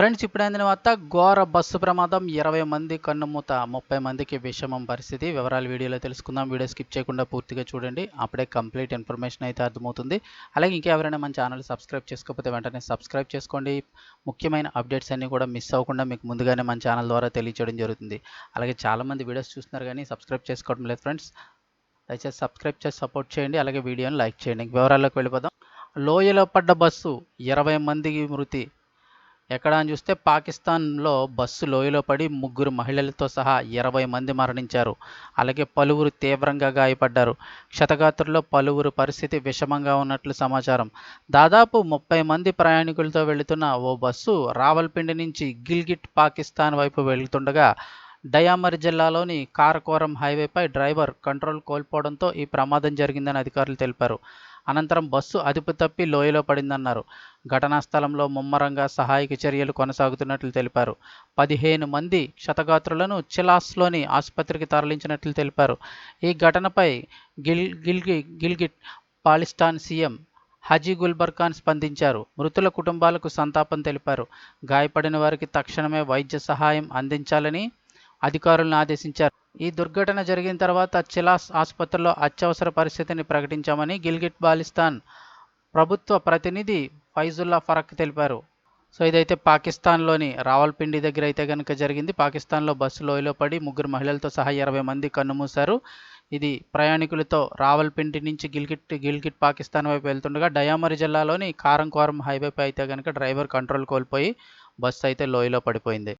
Friends ఇప్పుడు అందిన వార్త ఘోర బస్సు ప్రమాదం ఇరవై మంది కన్నుమూత ముప్పై మందికి విషమం పరిస్థితి. వివరాలు వీడియోలో తెలుసుకుందాం. వీడియో స్కిప్ చేయకుండా పూర్తిగా చూడండి. అప్పుడే కంప్లీట్ ఇన్ఫర్మేషన్ అయితే అర్థమవుతుంది. అలాగే ఇంకెవరైనా మన ఛానల్ సబ్స్క్రైబ్ చేసుకోకపోతే వెంటనే సబ్స్క్రైబ్ చేసుకోండి. ముఖ్యమైన అప్డేట్స్ అన్నీ కూడా మిస్ అవ్వకుండా మీకు ముందుగానే మన ఛానల్ ద్వారా తెలియచేయడం జరుగుతుంది. అలాగే చాలామంది వీడియోస్ చూస్తున్నారు కానీ సబ్స్క్రైబ్ చేసుకోవడం లేదు ఫ్రెండ్స్. దయచేసి సబ్స్క్రైబ్ చేసి సపోర్ట్ చేయండి. అలాగే వీడియోని లైక్ చేయండి. వివరాల్లోకి వెళ్ళిపోదాం. లోయలో పడ్డ బస్సు ఇరవై మందికి మృతి. ఎక్కడ అని చూస్తే పాకిస్తాన్లో బస్సు లోయలో పడి ముగ్గురు మహిళలతో సహా ఇరవై మంది మరణించారు. అలాగే పలువురు తీవ్రంగా గాయపడ్డారు. క్షతగాత్రుల్లో పలువురు పరిస్థితి విషమంగా ఉన్నట్లు సమాచారం. దాదాపు ముప్పై మంది ప్రయాణికులతో వెళుతున్న ఓ బస్సు రావల్పిండి నుంచి గిల్గిట్ పాకిస్తాన్ వైపు వెళ్తుండగా డయామర్ జిల్లాలోని కారకోరం హైవేపై డ్రైవర్ కంట్రోల్ కోల్పోవడంతో ఈ ప్రమాదం జరిగిందని అధికారులు తెలిపారు. అనంతరం బస్సు అదుపు తప్పి లోయలో పడిందన్నారు. ఘటనా స్థలంలో ముమ్మరంగా సహాయక చర్యలు కొనసాగుతున్నట్లు తెలిపారు. పదిహేను మంది క్షతగాత్రులను చిలాస్లోని ఆసుపత్రికి తరలించినట్లు తెలిపారు. ఈ ఘటనపై గిల్ గిల్గి గిల్గిట్ పాలిస్తాన్ సీఎం హజీ గుల్బర్ ఖాన్ స్పందించారు. మృతుల కుటుంబాలకు సంతాపం తెలిపారు. గాయపడిన వారికి తక్షణమే వైద్య సహాయం అందించాలని అధికారులను ఆదేశించారు. ఈ దుర్ఘటన జరిగిన తర్వాత చిలాస్ ఆసుపత్రిలో అత్యవసర పరిస్థితిని ప్రకటించామని గిల్గిట్ బాలిస్తాన్ ప్రభుత్వ ప్రతినిధి ఫైజుల్లా ఫరక్ తెలిపారు. సో ఇదైతే పాకిస్తాన్లోని రావల్పిండి దగ్గర అయితే కనుక జరిగింది. పాకిస్తాన్లో బస్సు లోయలో పడి ముగ్గురు మహిళలతో సహా ఇరవై మంది కన్నుమూశారు. ఇది ప్రయాణికులతో రావల్పిండి నుంచి గిల్గిట్ గిల్గిట్ పాకిస్తాన్ వైపు వెళ్తుండగా డయామరి జిల్లాలోని కారంకోరం హైవేపై అయితే కనుక డ్రైవర్ కంట్రోల్ కోల్పోయి బస్సు అయితే లోయలో పడిపోయింది.